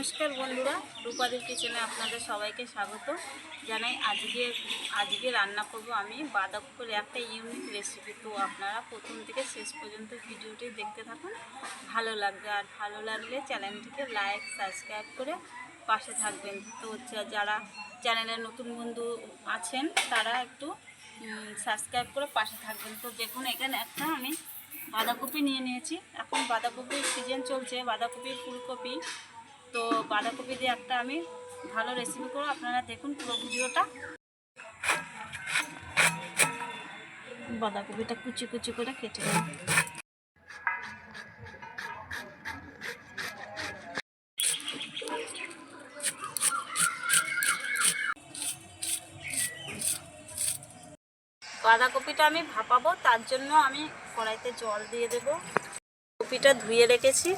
নমস্কার বন্ধুরা রূপাদের কিচেনে আপনাদের সবাইকে স্বাগত জানাই। আজকে আজকে রান্না করব আমি বাঁধাকপির একটা ইউনিক রেসিপি তো আপনারা প্রথম থেকে শেষ পর্যন্ত ভিডিওটি দেখতে থাকুন, ভালো লাগবে। আর ভালো লাগলে চ্যানেলটিকে লাইক সাবস্ক্রাইব করে পাশে থাকবেন। তো যারা চ্যানেলের নতুন বন্ধু আছেন, তারা একটু সাবস্ক্রাইব করে পাশে থাকবেন। তো দেখুন, এখানে একটা আমি বাঁধাকপি নিয়ে নিয়েছি। এখন বাঁধাকপির সিজন চলছে। বাঁধাকপি ফুলকপি তো বাঁধাকপি দিয়ে একটা আমি ভালো রেসিপি করব। আপনারা দেখুন পুরো ভিডিওটা। বাঁধাকপিটা কুচি কুচি করে কেটে বাঁধাকপিটা আমি ভাপাবো, তার জন্য আমি কড়াইতে জল দিয়ে দেব। কপিটা ধুয়ে রেখেছি।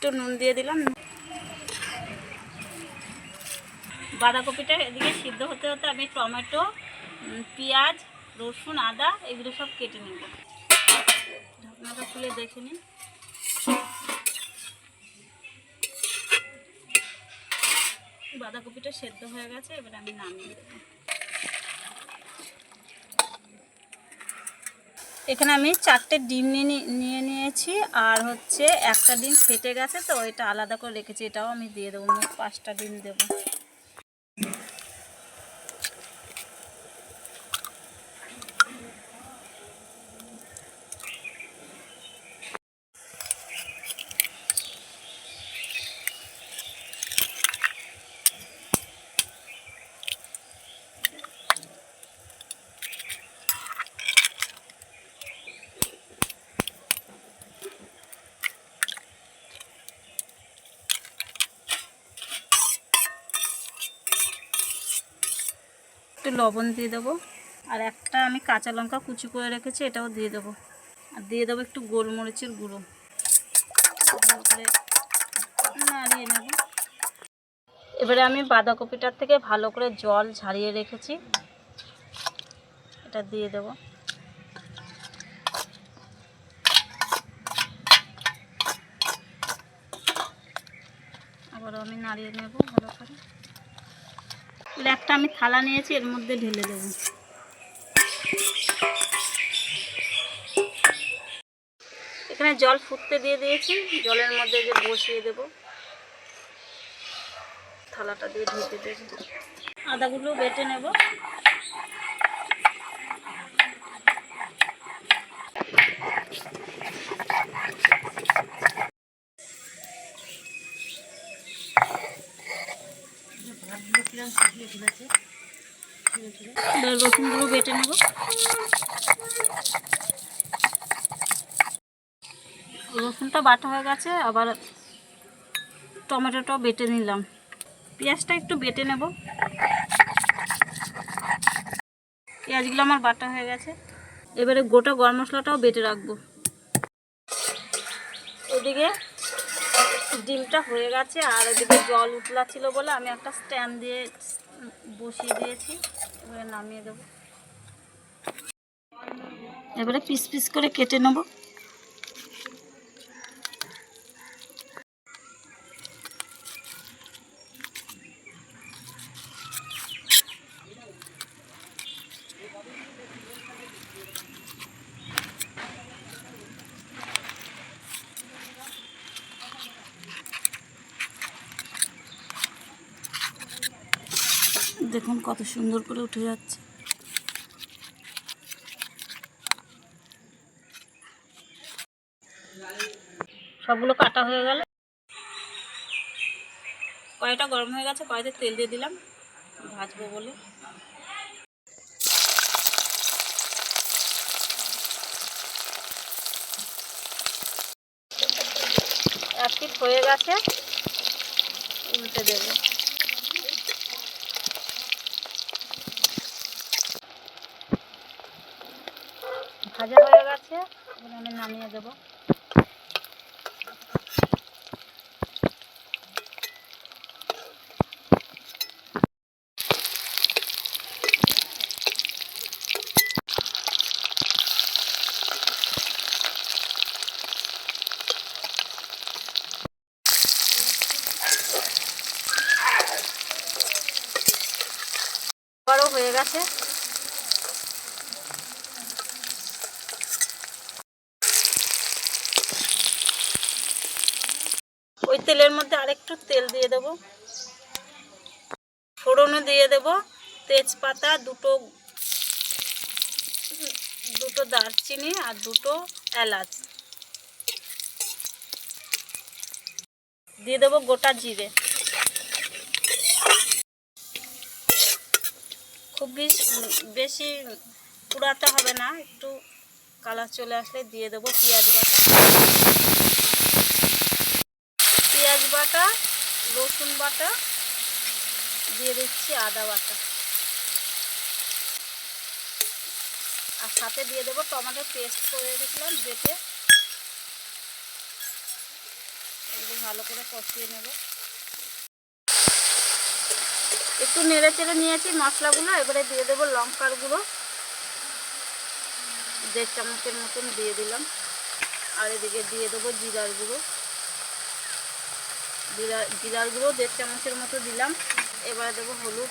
একটু নুন দিয়ে দিলাম। বাঁধাকপিটা এদিকে সিদ্ধ হতে হতে আমি টমেটো পেঁয়াজ, রসুন, আদা, এগুলো সব কেটে নেব। ঢাকনাটা খুলে দেখে নিন। বাঁধাকপিটা সেদ্ধ হয়ে গেছে, এবার আমি নামিয়ে দেবো এখানে আমি চারটে ডিম নিয়ে নিয়েছি, আর হচ্ছে একটা ডিম ফেটে গেছে, তো এটা আলাদা করে রেখেছি, এটাও আমি দিয়ে দেবো, পাঁচটা ডিম দেবো। একটু লবণ দিয়ে দেবো। আর একটা আমি কাঁচা লঙ্কা কুচি করে রেখেছি, এটাও দিয়ে দেবো। আর দিয়ে দেবো একটু গোলমরিচের গুঁড়ো। নাড়িয়ে নেব। এবারে আমি বাঁধাকপিটার থেকে ভালো করে জল ঝারিয়ে রেখেছি। এটা দিয়ে দেবো। আবারও আমি নাড়িয়ে নেব ভালো করে। এবার একটা আমি থালা নিয়েছি, এর মধ্যে ঢেলে দেব। এখানে জল ফুটতে দিয়ে দিয়েছি, জলের মধ্যে যে বসিয়ে দেব। থালাটা দিয়ে ঢেকে দেব। আদাগুলো বেটে নেব। রসুনগুলো বেটে নেব। রসুনটা বাটা হয়ে গেছে, আবার টমেটোটাও বেটে নিলাম। পেঁয়াজটা একটু বেটে নেব। পেঁয়াজগুলো আমার বাটা হয়ে গেছে। এবারে গোটা গরম মশলাটাও বেটে রাখব। এদিকে ডিমটা হয়ে গেছে আর ওদিকে জল উতলা ছিল বলে আমি একটা স্ট্যান্ড দিয়ে বসিয়ে দিয়েছি। এবারে নামিয়ে দেবো। এবারে পিস পিস করে কেটে নেব। দেখুন কত সুন্দর করে উঠে যাচ্ছে। সবগুলো কাটা হয়ে গেল। কড়াইটা গরম হয়ে গেছে, কড়াইতে তেল দিয়ে দিলাম, ভাজবো বলে। এক হয়ে গেছে, উল্টে দেবো। হচ্ছে আমি নামিয়ে দেবো। হয়ে গেছে। তেলের মধ্যে আরেকটু তেল দিয়ে দেব। ফোড়নও দিয়ে দেব। তেজপাতা, দুটো দুটো দারচিনি আর দুটো এলাচ। দিয়ে দেবো গোটা জিরে। খুব বেশি পুরাতে হবে না, একটু কালার চলে আসলে দিয়ে দেবো পেঁয়াজ বাটা। পেঁয়াজ বাটা, রসুন বাটা, দিয়ে দিচ্ছি আদা বাটা। আর সাথে দিয়ে দেবো টমেটো পেস্ট করে রেখেছিলাম, বেটে। এগুলো ভালো করে কষিয়ে নেব। একটু নেড়ে চেড়ে নিয়েছি মশলাগুলো, এবারে দিয়ে দেবো লঙ্কার গুঁড়ো। দেড় চামচের মতন দিয়ে দিলাম। আর এদিকে দিয়ে দেবো জিরার গুঁড়ো। জিরা জিরার গুঁড়ো দেড় চামচের মতো দিলাম। এবারে দেবো হলুদ।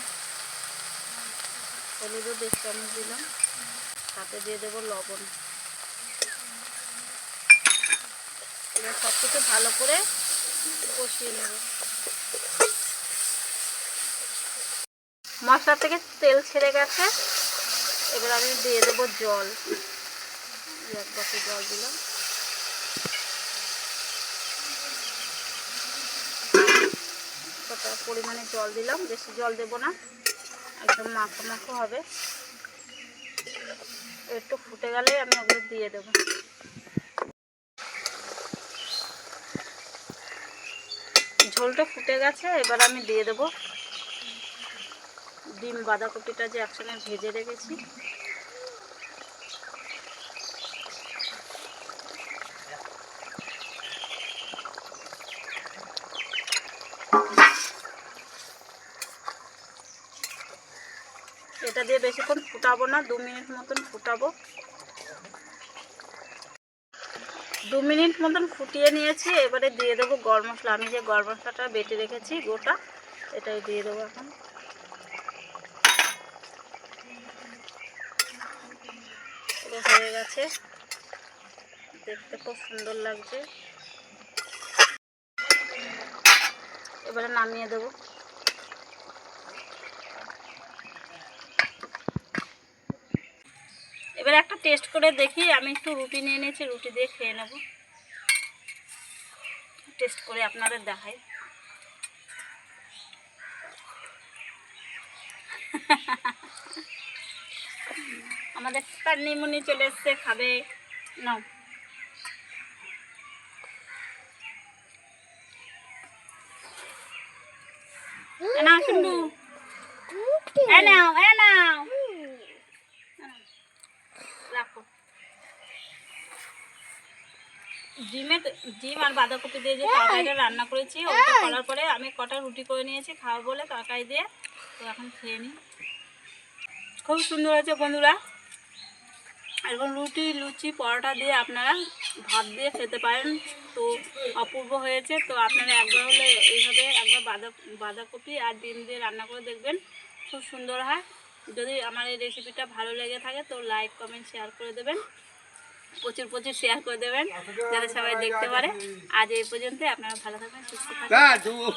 হলুদও দেড় চামচ দিলাম। সাথে দিয়ে দেবো লবণ। এবার সব কিছু ভালো করে কষিয়ে নেব। মশলা থেকে তেল ছেড়ে গেছে। এবার আমি দিয়ে দেবো জল। এক বাটি জল দিলাম। কতটা পরিমাণে জল দিলাম, বেশি জল দেব না। একদম মাখো মাখো হবে। একটু ফুটে গেলে আমি ওগুলো দিয়ে দেবো। ঝোলটা ফুটে গেছে, এবার আমি দিয়ে দেবো। ডিম বাঁধাকপিটা যে একসঙ্গে ভেজে রেখেছি। এটা দিয়ে বেশিক্ষণ ফুটাবো না, দু মিনিট মতন ফুটাবো। দু মিনিট মতন ফুটিয়ে নিয়েছি, এবারে দিয়ে দেবো গরম মশলা। আমি যে গরম মশলাটা বেটে রেখেছি, গোটা, এটাই দিয়ে দেবো এখন। হয়ে গেছে। দেখতে খুব সুন্দর লাগছে। এবারে নামিয়ে দেবো। এবার একটা টেস্ট করে দেখি, আমি একটু রুটি নিয়ে নিয়েছি, রুটি দিয়ে খেয়ে নেব। টেস্ট করে আপনাদের দেখাই। আমাদের নিমুনি চলে এসছে, খাবে। নাও। এ নাও শুনবু এ নাও এ নাও। রাখো। ডিমে ডিম আর বাঁধাকপি দিয়ে যে তরকারিটা রান্না করেছি ওটা করার পরে আমি কটা রুটি করে নিয়েছি খাওয়া বলে তরকারি দিয়ে। তো এখন খেয়ে নিই। খুব সুন্দর হয়েছে বন্ধুরা। এখন রুটি লুচি পরোটা দিয়ে আপনারা ভাত দিয়ে খেতে পারেন। তো অপূর্ব হয়েছে। তো আপনারা একবার হলে এইভাবে একবার বাঁধা বাঁধাকপি আর ডিম দিয়ে রান্না করে দেখবেন। খুব সুন্দর হয়। যদি আমার এই রেসিপিটা ভালো লেগে থাকে, তো লাইক কমেন্ট শেয়ার করে দেবেন প্রচুর প্রচুর শেয়ার করে দেবেন, যাতে সবাই দেখতে পারে আজ এই পর্যন্ত আপনারা ভালো থাকবেন, সুস্থ থাকবেন Dadu!